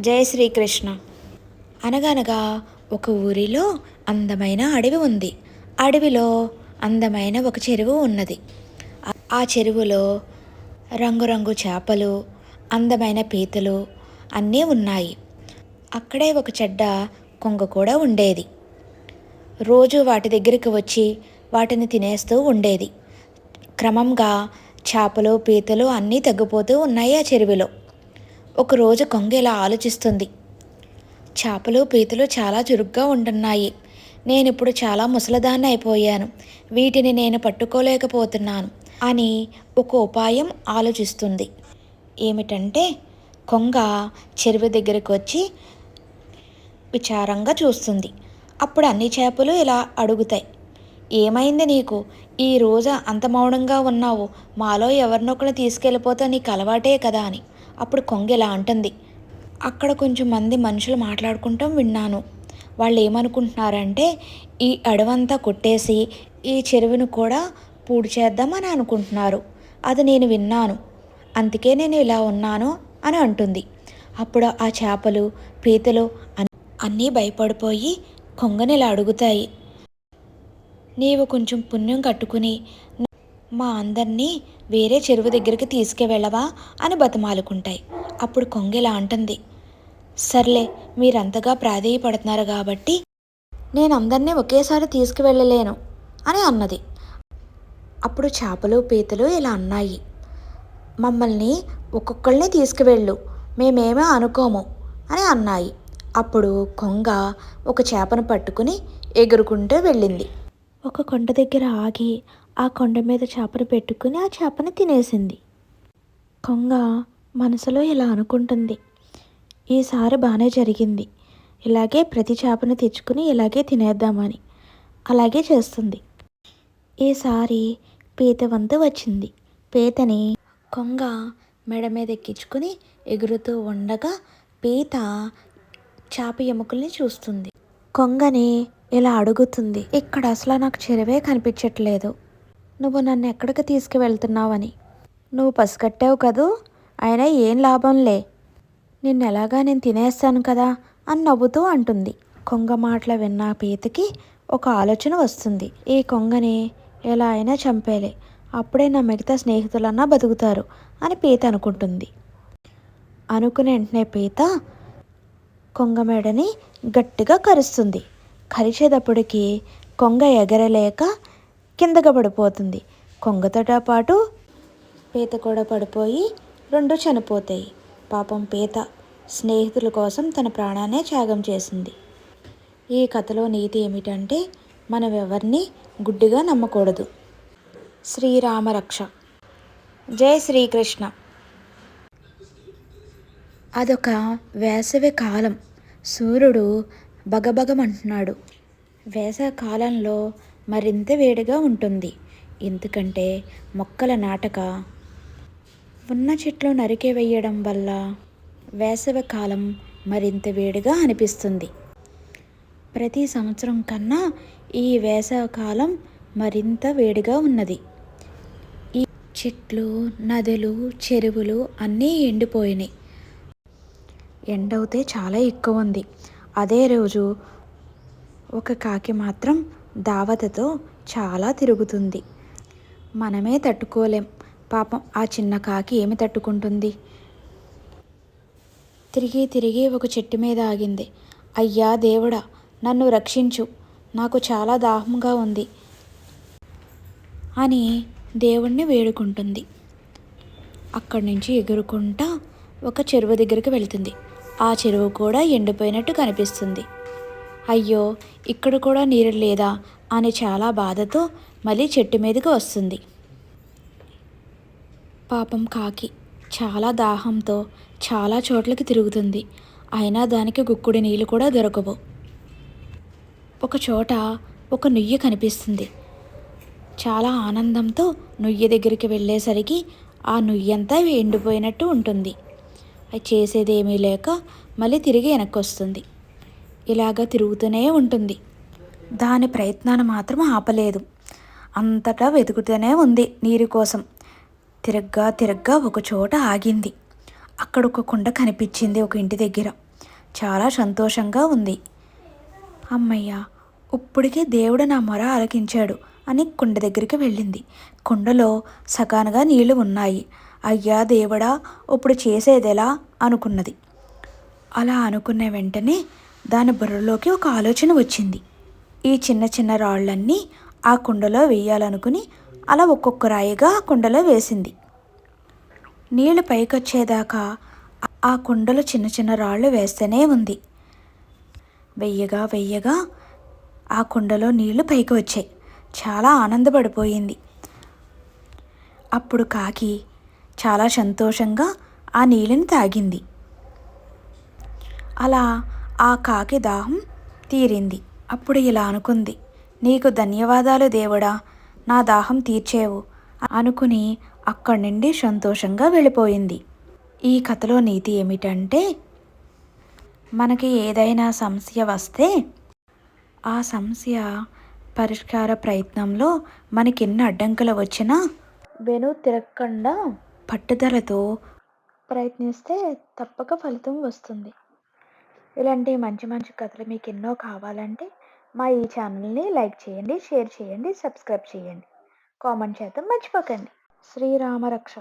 జై శ్రీకృష్ణ. అనగనగా ఒక ఊరిలో అందమైన అడవి ఉంది. అడవిలో అందమైన ఒక చెరువు ఉన్నది. ఆ- ఆ చెరువులో రంగురంగు చేపలు అందమైన పీతలు అన్నీ ఉన్నాయి. అక్కడే ఒక చెడ్డ కొంగ కూడా ఉండేది. రోజు వాటి దగ్గరికి వచ్చి వాటిని తినేస్తూ ఉండేది. క్రమంగా చేపలు పీతలు అన్నీ తగ్గిపోతూ ఉన్నాయి ఆ చెరువులో. ఒకరోజు కొంగ ఇలా ఆలోచిస్తుంది. చేపలు పీతలు చాలా చురుగ్గా ఉంటున్నాయి. నేను ఇప్పుడు చాలా ముసలదాన్ని అయిపోయాను. వీటిని నేను పట్టుకోలేకపోతున్నాను అని ఒక ఉపాయం ఆలోచిస్తుంది. ఏమిటంటే కొంగ చెరువు దగ్గరకు వచ్చి విచారంగా చూస్తుంది. అప్పుడు అన్ని చేపలు ఇలా అడుగుతాయి. ఏమైంది నీకు? ఈ రోజు అంత మౌనంగా ఉన్నావు. మాలో ఎవరినొకరు తీసుకెళ్ళిపోతే నీకు అలవాటే కదా అని. అప్పుడు కొంగ ఇలా అంటుంది అక్కడ కొంచెం మంది మనుషులు మాట్లాడుకుంటాం విన్నాను. వాళ్ళు ఏమనుకుంటున్నారంటే ఈ అడవంతా కొట్టేసి ఈ చెరువును కూడా పూడి చేద్దామని అనుకుంటున్నారు. అది నేను విన్నాను. అందుకే నేను ఇలా ఉన్నాను అని అంటుంది. అప్పుడు ఆ చేపలు పీతలు అన్నీ భయపడిపోయి కొంగని ఇలా అడుగుతాయి నీవు కొంచెం పుణ్యం కట్టుకుని మా అందరినీ వేరే చెరువు దగ్గరికి తీసుకువెళ్ళవా అని బతిమాలుకుంటాయి. అప్పుడు కొంగ అంటుంది సర్లే మీరంతగా ప్రాధేయపడుతున్నారు కాబట్టి నేను అందరినీ ఒకేసారి తీసుకువెళ్ళలేను అని అన్నది. అప్పుడు చేపలు పీతలు ఇలా అన్నాయి మమ్మల్ని ఒక్కొక్కళ్ళని తీసుకువెళ్ళు మేమేమీ అనుకోము అని అన్నాయి. అప్పుడు కొంగ ఒక చేపను పట్టుకుని ఎగురుకుంటూ వెళ్ళింది. ఒక కొండ దగ్గర ఆగి ఆ కొండ మీద చేపను పెట్టుకుని ఆ చేపని తినేసింది. కొంగ మనసులో ఇలా అనుకుంటుంది. ఈసారి బాగానే జరిగింది. ఇలాగే ప్రతి చేపను తెచ్చుకుని ఇలాగే తినేద్దామని. అలాగే చేస్తుంది. ఈసారి పీత వంత వచ్చింది. పీతని కొంగ మెడ మీద ఎక్కించుకుని ఎగురుతూ ఉండగా పీత చేప ఎముకల్ని చూస్తుంది. కొంగని ఇలా అడుగుతుంది ఇక్కడ అసలు నాకు చెరువే కనిపించట్లేదు. నువ్వు నన్ను ఎక్కడికి తీసుకువెళ్తున్నావని? నువ్వు పసిగట్టావు కదూ? అయినా ఏం లాభంలే. నిన్ను ఎలాగా నేను తినేస్తాను కదా? అని నవ్వుతూ అంటుంది. కొంగ మాటలు విన్న పీతకి ఒక ఆలోచన వస్తుంది. ఈ కొంగని ఎలా అయినా చంపేలే. అప్పుడే నా మిగతా స్నేహితులన్నా బతుకుతారు అని పీత అనుకుంటుంది. అనుకుని వెంటనే పీత కొంగ మెడని గట్టిగా కరుస్తుంది. కరిచేటప్పటికి కొంగ ఎగరలేక కిందకు పడిపోతుంది. కొంగతో పాటు పీత కూడా పడిపోయి రెండు చనిపోతాయి. పాపం పీత స్నేహితుల కోసం తన ప్రాణాన్నే త్యాగం చేసింది. ఈ కథలో నీతి ఏమిటంటే మనం ఎవరిని గుడ్డిగా నమ్మకూడదు. శ్రీరామరక్ష. జై శ్రీకృష్ణ. అదొక వేసవి కాలం. సూర్యుడు బగబగమంటున్నాడు. వేసవకాలంలో మరింత వేడిగా ఉంటుంది. ఎందుకంటే మొక్కల నాటక ఉన్న చెట్లు నరికే వేయడం వల్ల వేసవికాలం మరింత వేడిగా అనిపిస్తుంది. ప్రతి సంవత్సరం కన్నా ఈ వేసవకాలం మరింత వేడిగా ఉన్నది. ఈ చెట్లు నదులు చెరువులు అన్నీ ఎండిపోయినాయి. ఎండవుతే చాలా ఎక్కువ ఉంది. అదే రోజు ఒక కాకి మాత్రం దావతతో చాలా తిరుగుతుంది. మనమే తట్టుకోలేం. పాపం ఆ చిన్న కాకి ఏమి తట్టుకుంటుంది? తిరిగి తిరిగి ఒక చెట్టు మీద ఆగింది. అయ్యా దేవుడా నన్ను రక్షించు. నాకు చాలా దాహంగా ఉంది అని దేవుణ్ణి వేడుకుంటుంది. అక్కడి నుంచి ఎగురుకుంటా ఒక చెరువు దగ్గరికి వెళ్తుంది. ఆ చెరువు కూడా ఎండిపోయినట్టు కనిపిస్తుంది. అయ్యో ఇక్కడ కూడా నీరు లేదా అని చాలా బాధతో మళ్ళీ చెట్టు మీదకి వస్తుంది. పాపం కాకి చాలా దాహంతో చాలా చోట్లకి తిరుగుతుంది. అయినా దానికి గుక్కుడి నీళ్ళు కూడా దొరకవు. ఒక చోట ఒక నుయ్యి కనిపిస్తుంది. చాలా ఆనందంతో నుయ్యి దగ్గరికి వెళ్ళేసరికి ఆ నుయ్యంతా ఎండిపోయినట్టు ఉంటుంది. అది చేసేది ఏమీ లేక మళ్ళీ తిరిగి వెనక్కి వస్తుంది ఇలాగ తిరుగుతూనే ఉంటుంది. దాని ప్రయత్నాన్ని మాత్రం ఆపలేదు. అంతటా వెతుకుతూనే ఉంది నీరు కోసం. తిరగ్గా తిరగ్గా ఒక చోట ఆగింది. అక్కడ ఒక కుండ కనిపించింది ఒక ఇంటి దగ్గర. చాలా సంతోషంగా ఉంది. అమ్మయ్య ఇప్పటికే దేవుడు నా మొర ఆలకించాడు అని కుండ దగ్గరికి వెళ్ళింది. కుండలో సగానుగా నీళ్ళు ఉన్నాయి. అయ్యా దేవుడా ఇప్పుడు చేసేదెలా? అనుకున్నది. అలా అనుకున్న వెంటనే దాని బుర్రలోకి ఒక ఆలోచన వచ్చింది. ఈ చిన్న చిన్న రాళ్ళన్నీ ఆ కుండలో వేయాలనుకుని అలా ఒక్కొక్క రాయిగా ఆ కుండలో వేసింది. నీళ్ళు పైకొచ్చేదాకా ఆ కుండలో చిన్న చిన్న రాళ్ళు వేస్తూనే ఉంది. వెయ్యగా వెయ్యగా ఆ కుండలో నీళ్ళు పైకి వచ్చాయి. చాలా ఆనందపడిపోయింది. అప్పుడు కాకి చాలా సంతోషంగా ఆ నీళ్ళని తాగింది. అలా ఆ కాకి దాహం తీరింది. అప్పుడు ఇలా అనుకుంది నీకు ధన్యవాదాలు దేవుడా నా దాహం తీర్చేవు అనుకుని అక్కడి నుండి సంతోషంగా వెళ్ళిపోయింది. ఈ కథలో నీతి ఏమిటంటే మనకి ఏదైనా సమస్య వస్తే ఆ సమస్య పరిష్కార ప్రయత్నంలో మనకి ఎన్ని అడ్డంకులు వచ్చినా వెను తిరగకుండా పట్టుదలతో ప్రయత్నిస్తే తప్పక ఫలితం వస్తుంది. ఇలాంటి మంచి మంచి కథలు మీకు ఎన్నో కావాలంటే మా ఈ ఛానల్ని లైక్ చేయండి షేర్ చేయండి సబ్స్క్రైబ్ చేయండి. కామెంట్ చేద్దాం మర్చిపోకండి. శ్రీరామరక్ష.